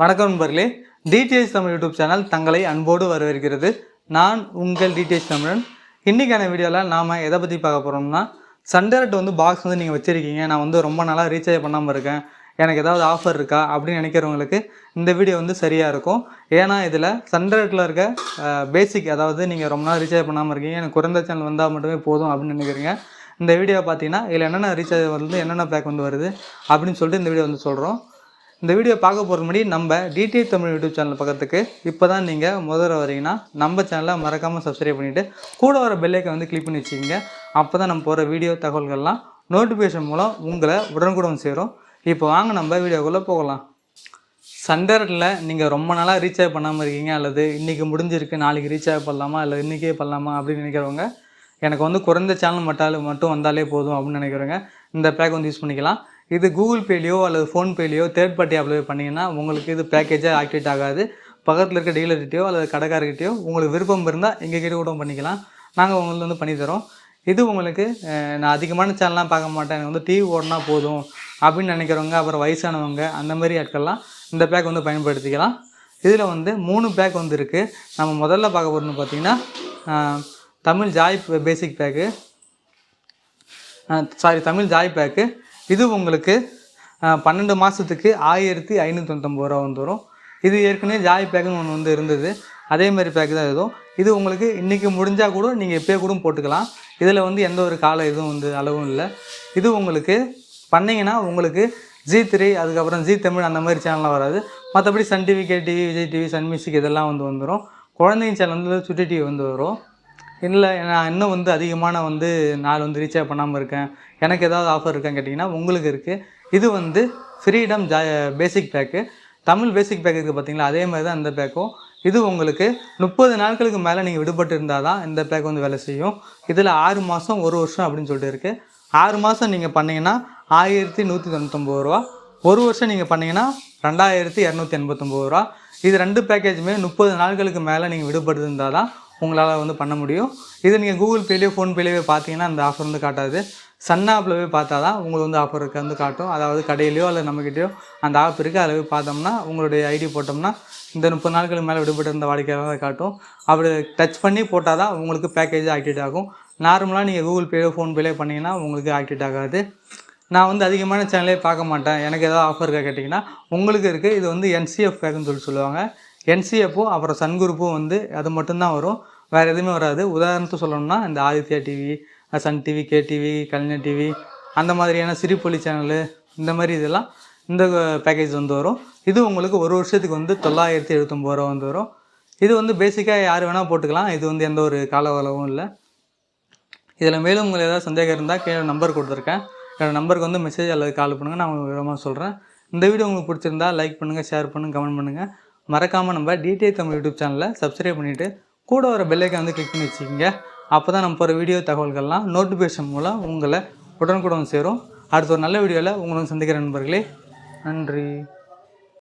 வணக்கம் நண்பர்களே. TDS Tamil YouTube channel தங்களை அன்போடு வரவேற்கிறது. நான் உங்கள் டிடிஎஸ் தமிழன். இன்றைக்கான வீடியோவில் நாம் எதை பற்றி பார்க்க போகிறோம்னா சண்டேரட் வந்து பாக்ஸ் வந்து நீங்கள் வச்சுருக்கீங்க. நான் வந்து ரொம்ப நாளாக ரீசார்ஜ் பண்ணாமல் இருக்கேன். எனக்கு ஏதாவது ஆஃபர் இருக்கா அப்படின்னு நினைக்கிறவங்களுக்கு இந்த வீடியோ வந்து சரியாக இருக்கும். ஏன்னா இதில் சண்டேரட்டில் இருக்க பேசிக் அதாவது நீங்கள் ரொம்ப நாள் ரீசார்ஜ் பண்ணாமல் இருக்கீங்க. எனக்கு குறைந்த சேனல் வந்தால் மட்டுமே போதும் அப்படின்னு நினைக்கிறீங்க. இந்த வீடியோ பார்த்தீங்கன்னா இதில் என்னென்ன ரீசார்ஜ் வருது என்னென்ன பேக் வந்து வருது அப்படின்னு சொல்லிட்டு இந்த வீடியோ வந்து சொல்கிறோம் இந்த வீடியோ பார்க்க போகிற முன்னாடி நம்ம டிடிஐ தமிழ் யூடியூப் சேனல் பக்கத்துக்கு இப்போ தான் நீங்கள் முதல்ல வரீங்கன்னா நம்ம சேனலை மறக்காமல் சப்ஸ்கிரைப் பண்ணிவிட்டு கூட வர பெல்லைக்கை வந்து கிளிக் பண்ணி வச்சுக்கோங்க. அப்போ தான் நம்ம போகிற வீடியோ தகவல்கள்லாம் நோட்டிஃபிகேஷன் மூலம் உங்களை உடனுக்குடன் சேரும். இப்போ வாங்க நம்ம வீடியோக்குள்ளே போகலாம். சண்டரில் நீங்கள் ரொம்ப நாளாக ரீசார்ஜ் பண்ணாமல் இருக்கீங்க அல்லது இன்றைக்கி முடிஞ்சிருக்கு நாளைக்கு ரீசார்ஜ் பண்ணலாமா இல்லை இன்றைக்கே பண்ணலாமா அப்படின்னு நினைக்கிறவங்க எனக்கு வந்து குறைந்த சேனல் மட்டும் மட்டும் வந்தாலே போதும் அப்படின்னு நினைக்கிறவங்க இந்த பேக் வந்து யூஸ் பண்ணிக்கலாம். இது கூகுள் பேலையோ அல்லது ஃபோன்பேலேயோ தேர்ட் பார்ட்டி அப்ளை பண்ணிங்கன்னா உங்களுக்கு இது பேக்கேஜாக ஆக்டிவேட் ஆகாது. பக்கத்தில் இருக்க டீலர்கிட்டையோ அல்லது கடைக்காரர்கிட்டயோ உங்களுக்கு விருப்பம் இருந்தால் எங்கள் கிட்ட கூட பண்ணிக்கலாம். நாங்கள் உங்களுக்கு வந்து பண்ணித்தரோம் இது உங்களுக்கு நான் அதிகமான சேனல்லாம் பார்க்க மாட்டேன். எனக்கு வந்து டிவி ஓடனா போதும் அப்படின்னு நினைக்கிறவங்க அப்புறம் வயசானவங்க அந்த மாதிரி ஆட்கள்லாம் இந்த பேக் வந்து பயன்படுத்திக்கலாம். இதில் வந்து மூணு பேக் வந்து இருக்குது நம்ம முதல்ல பார்க்க போகிறோம்னு பார்த்திங்கன்னா Tamil joy basic pack sorry Tamil joy pack இது உங்களுக்கு பன்னெண்டு மாதத்துக்கு ஆயிரத்தி ஐநூற்றி ரூபா வந்து வரும் இது ஏற்கனவே ஜாய் பேக்குன்னு ஒன்று வந்து இருந்தது. அதே மாதிரி பேக்கு தான் இதுவும். இது உங்களுக்கு இன்றைக்கி முடிஞ்சால் கூட நீங்கள் எப்போயே கூட போட்டுக்கலாம். இதில் வந்து எந்த ஒரு கால இதுவும் வந்து அளவும் இல்லை. இது உங்களுக்கு பண்ணிங்கன்னா உங்களுக்கு ஜி த்ரீ அதுக்கப்புறம் ஜி தமிழ் அந்த மாதிரி சேனல்லாம் வராது. மற்றபடி Sun TV K TV Vijay TV Sun music இதெல்லாம் வந்து வந்துடும் குழந்தைங்க சேனல் வந்து சுட்டி டிவி வந்து வரும். இல்லை நான் இன்னும் வந்து அதிகமான வந்து நாள் வந்து ரீசார்ஜ் பண்ணாமல் இருக்கேன். எனக்கு ஏதாவது ஆஃபர் இருக்கான்னு கேட்டிங்கன்னா உங்களுக்கு இருக்குது இது வந்து ஃப்ரீடம் ஜா basic pack Tamil basic pack இருக்குது பார்த்தீங்களா? அதே மாதிரி தான் இந்த பேக்கும் இது உங்களுக்கு முப்பது நாட்களுக்கு மேலே நீங்கள் விடுபட்டு இருந்தால் தான் இந்த பேக் வந்து வேலை செய்யும். இதில் ஆறு மாதம் ஒரு வருஷம் அப்படின்னு சொல்லிட்டு இருக்குது ஆறு மாதம் நீங்கள் பண்ணீங்கன்னா ஆயிரத்தி நூற்றி தொண்ணூத்தொம்பது ரூபா. ஒரு வருஷம் நீங்கள் பண்ணீங்கன்னா ரெண்டாயிரத்தி இரநூத்தி எண்பத்தொம்பது ரூபா. இது ரெண்டு பேக்கேஜுமே முப்பது நாட்களுக்கு மேலே நீங்கள் விடுபட்டு இருந்தால் தான் உங்களால் வந்து பண்ண முடியும். இது நீங்கள் கூகுள் பேலேயோ ஃபோன்பேலேயோ பார்த்தீங்கன்னா அந்த ஆஃபர் வந்து காட்டாது. சன் ஆப்பில் போய் பார்த்தா தான் உங்களுக்கு வந்து ஆஃபர் இருக்கு வந்து காட்டும். அதாவது கடையிலையோ அல்லது நம்மக்கிட்டேயோ அந்த ஆப் இருக்குது அதில் போய் பார்த்தோம்னா உங்களுடைய ஐடி போட்டோம்னா இந்த முப்பது நாட்களுக்கு மேலே விடுபட்டு இருந்த வாடிக்கையாளர் காட்டும். அப்படி டச் பண்ணி போட்டால் தான் உங்களுக்கு பேக்கேஜ் ஆக்டிவேட் ஆகும். நார்மலாக நீங்கள் கூகுள் பேயோ ஃபோன்பேலேயே பண்ணிங்கன்னா உங்களுக்கு ஆக்டிவேட் ஆகாது. நான் வந்து அதிகமான சேனலே பார்க்க மாட்டேன். எனக்கு ஏதாவது ஆஃபர் இருக்கா கேட்டிங்கன்னா உங்களுக்கு இருக்குது இது வந்து என்சிஎஃப் பேக்குன்னு சொல்லி சொல்லுவாங்க. என்சிஎஃப்பும் அப்புறம் சன் குரூப்பும் வந்து அது மட்டும்தான் வரும். வேறு எதுவுமே வராது. உதாரணத்துக்கு சொல்லணும்னா இந்த Aditya TV Sun TV K TV Kalaignar TV அந்த மாதிரியான சிரிப்பொலி சேனலு இந்த மாதிரி இதெல்லாம் இந்த பேக்கேஜ் வந்து வரும். இது உங்களுக்கு ஒரு வருஷத்துக்கு வந்து தொள்ளாயிரத்தி எழுபத்தொம்பது ரூபா வந்து வரும். இது வந்து பேசிக்காக யார் வேணால் போட்டுக்கலாம். இது வந்து எந்த ஒரு கால அளவும் இல்லை. இதில் மேலும் உங்களுக்கு ஏதாவது சந்தேகம் இருந்தால் கீழே நம்பர் கொடுத்துருக்கேன். என்னோடய நம்பருக்கு வந்து மெசேஜ் அல்லது கால் பண்ணுங்கள் நான் உங்களுக்கு விவரமாக சொல்கிறேன் இந்த வீடியோ உங்களுக்கு பிடிச்சிருந்தா லைக் பண்ணுங்கள் ஷேர் பண்ணுங்கள் கமெண்ட் பண்ணுங்கள் மறக்காமல் நம்ம டிடிஐ தமிழ் யூடியூப் சேனலை சப்ஸ்கிரைப் பண்ணிவிட்டு கூட வர பெல்லைக்கை வந்து கிளிக் பண்ணி வச்சுக்கோங்க. அப்போ தான் நம்ம போகிற வீடியோ தகவல்கள்லாம் நோட்டிஃபிகேஷன் மூலம் உங்களை உடனுக்குடன் சேரும். அடுத்த ஒரு நல்ல வீடியோவில் உங்களை சந்திக்கிற நண்பர்களே நன்றி.